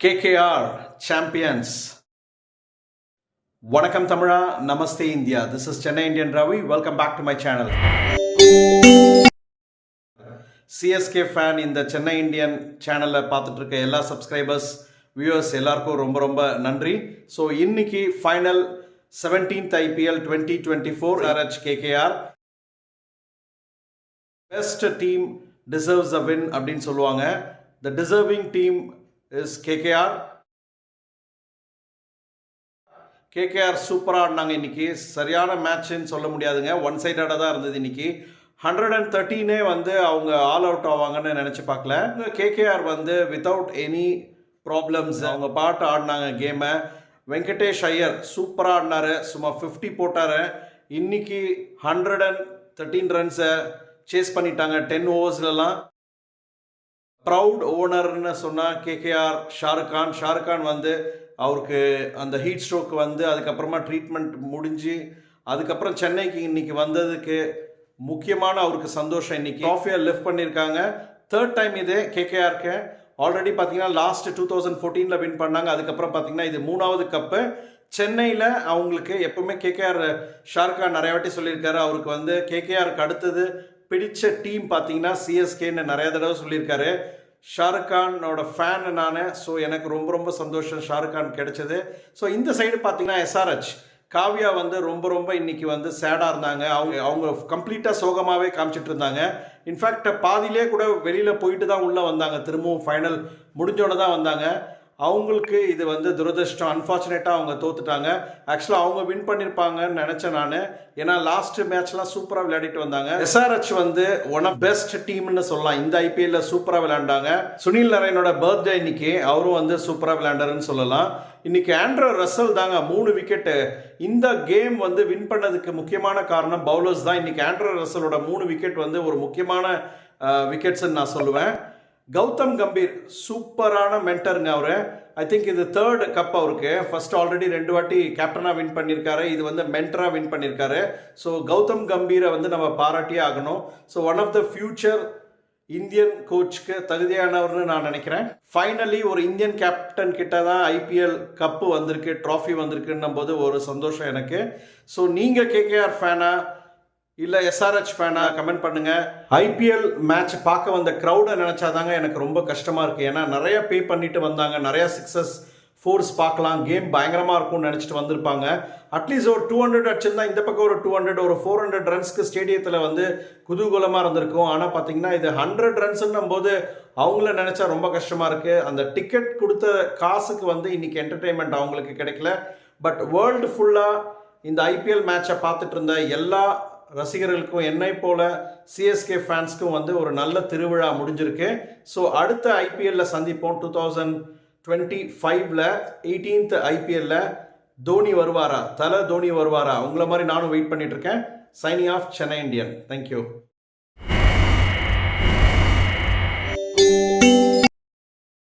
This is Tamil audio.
கேகேஆர் சாம்பியன்ஸ் வணக்கம் தமிழா namaste India. This is Chennai Indian Ravi welcome back to my channel CSK fan இந்த சென்னை இந்தியன் சேனலில் பார்த்துட்டு இருக்க எல்லா சப்ஸ்கிரைபர்ஸ் வியூவர்ஸ் எல்லாருக்கும் ரொம்ப ரொம்ப நன்றி. ஸோ இன்னைக்கு final seventeenth IPL twenty twenty four RH KKR best team deserves a win அப்படின்னு சொல்லுவாங்க. The deserving team is KKR KKR சூப்பராக ஆடினாங்க இன்னைக்கு. சரியான மேட்ச்னு சொல்ல முடியாதுங்க. ஒன் சைடடாக தான் இருந்தது இன்னைக்கு. ஹண்ட்ரட் அண்ட் தேர்ட்டீனே வந்து அவங்க ஆல் அவுட் ஆவாங்கன்னு நினச்சி பார்க்கல. கேகேஆர் வந்து வித்தவுட் எனி ப்ராப்ளம்ஸ் அவங்க பாட்டு ஆடினாங்க கேமை வெங்கடேஷ் ஐயர் சூப்பராக ஆடினாரு. சும்மா ஃபிஃப்டி போட்டார். இன்னைக்கு ஹண்ட்ரட் அண்ட் தேர்ட்டீன் ரன்ஸை சேஸ் பண்ணிட்டாங்க. டென் ஓவர்ஸ்லலாம் ப்ரவுட் ஓனர்னு சொன்னால் கேகேஆர் ஷாருக்கான் ஷாருக்கான் வந்து அவருக்கு அந்த ஹீட் ஸ்ட்ரோக் வந்து அதுக்கப்புறமா ட்ரீட்மெண்ட் முடிஞ்சு அதுக்கப்புறம் சென்னைக்கு இன்னைக்கு வந்ததுக்கு முக்கியமான அவருக்கு சந்தோஷம் இன்னைக்கு. ட்ராஃபியை லிஃப்ட் பண்ணியிருக்காங்க தேர்ட் டைம் இது கேகேஆருக்கு ஆல்ரெடி பார்த்தீங்கன்னா லாஸ்ட் டூ தௌசண்ட் ஃபோர்டீனில் வின் பண்ணாங்க. அதுக்கப்புறம் பார்த்தீங்கன்னா இது மூணாவது கப்பு சென்னையில் அவங்களுக்கு எப்பவுமே கேகேஆர் ஷாருக்கான் நிறையா நிறைய வாட்டி சொல்லியிருக்காரு. அவருக்கு வந்து கேகேஆருக்கு அடுத்தது பிடிச்ச டீம் பார்த்தீங்கன்னா சிஎஸ்கேன்னு நிறைய தடவை சொல்லியிருக்காரு. ஷாருக் கானோட ஃபேன் நான். ஸோ எனக்கு ரொம்ப ரொம்ப சந்தோஷம் ஷாருக் கான் கிடைச்சது. ஸோ இந்த சைடு பார்த்தீங்கன்னா எஸ்ஆர்ஹெச் காவ்யா வந்து ரொம்ப ரொம்ப இன்னைக்கு வந்து சேடாக இருந்தாங்க. அவங்க அவங்க கம்ப்ளீட்டாக சோகமாகவே காமிச்சிட்டு இருந்தாங்க. இன்ஃபேக்ட் பாதியிலே கூட வெளியில் போயிட்டு தான் உள்ளே வந்தாங்க. திரும்பவும் ஃபைனல் முடிஞ்சோடனே தான் வந்தாங்க. அவங்களுக்கு இது வந்து துரதிருஷ்டம். அன்ஃபார்ச்சுனேட்டாக அவங்க தோத்துட்டாங்க. ஆக்சுவலாக அவங்க வின் பண்ணியிருப்பாங்கன்னு நினச்சேன் நான். ஏன்னா லாஸ்ட் மேட்ச்லாம் சூப்பராக விளையாடிட்டு வந்தாங்க. எஸ்ஆர்ஹெச் வந்து ஒன் ஆஃப் பெஸ்ட் டீம்னு சொல்லலாம். இந்த ஐபிஎல்ல சூப்பராக விளையாண்டாங்க. சுனில் நரேனோட பர்த்டே இன்னைக்கு. அவரும் வந்து சூப்பராக விளையாண்டாருன்னு சொல்லலாம். இன்னைக்கு ஆண்ட்ரோ ரசல் தாங்க மூணு விக்கெட்டு இந்த கேம் வந்து வின் பண்ணதுக்கு முக்கியமான காரணம் பவுலர்ஸ் தான். இன்னைக்கு ஆண்ட்ரோ ரசலோட மூணு விக்கெட் வந்து ஒரு முக்கியமான விக்கெட்ஸ்ன்னு நான் சொல்லுவேன். கௌதம் கம்பீர் சூப்பரான மென்டருங்க அவர். ஐ திங்க் இது தேர்ட் கப் அவருக்கு. ஃபர்ஸ்ட் ஆல்ரெடி ரெண்டு வாட்டி கேப்டனாக வின் பண்ணியிருக்காரு இது வந்து மென்டராக வின் பண்ணியிருக்காரு ஸோ கௌதம் கம்பீரை வந்து நம்ம பாராட்டியே ஆகணும். So one of the future Indian கோச்சுக்கு தகுதியானவர்னு நான் நினைக்கிறேன். ஃபைனலி ஒரு இந்தியன் கேப்டன் கிட்ட தான் ஐபிஎல் கப்பு வந்திருக்கு ட்ராஃபி வந்திருக்குன்னும் போது ஒரு சந்தோஷம் எனக்கு. ஸோ நீங்கள் கேகேஆர் ஃபேனா இல்லை எஸ்ஆர்ஹெச் ஃபேனா கமெண்ட் பண்ணுங்க. ஐபிஎல் மேட்ச் பார்க்க வந்த க்ரௌடை நினச்சாதாங்க எனக்கு ரொம்ப கஷ்டமாக இருக்குது ஏன்னா நிறைய பே பண்ணிட்டு வந்தாங்க. நிறையா சிக்ஸஸ் ஃபோர்ஸ் பார்க்கலாம். கேம் பயங்கரமாக இருக்கும்னு நினச்சிட்டு வந்திருப்பாங்க. அட்லீஸ்ட் ஒரு டூ ஹண்ட்ரட் அடிச்சிருந்தா இந்த பக்கம் ஒரு டூ ஹண்ட்ரட் ஒரு ஃபோர் ஹண்ட்ரட் ரன்ஸ்க்கு ஸ்டேடியத்தில் வந்து குதூகூலமாக இருந்திருக்கும். ஆனால் பார்த்தீங்கன்னா இது ஹண்ட்ரட் ரன்ஸுன்னும் போது அவங்கள நினச்சா ரொம்ப கஷ்டமாக இருக்குது அந்த டிக்கெட் கொடுத்த காசுக்கு வந்து இன்னைக்கு என்டர்டெயின்மெண்ட் அவங்களுக்கு கிடைக்கல. பட் வேர்ல்டு ஃபுல்லாக இந்த ஐபிஎல் மேட்சை பார்த்துட்டு இருந்த எல்லா ரசிகர்களுக்கும் என்னை போல சிஎஸ்கே ஃபேன்ஸ்க்கும் வந்து ஒரு நல்ல திருவிழா முடிஞ்சிருக்கு. ஸோ அடுத்த ஐபிஎல்ல சந்திப்போம். டூ தௌசண்ட் டுவெண்ட்டி ஃபைவ்ல எயிட்டீன்த் ஐபிஎல்ல தோனி வருவாரா? தலை தோனி வருவாரா? உங்களை மாதிரி நானும் வெயிட் பண்ணிட்டு இருக்கேன். Signing off Chennai Indian thank you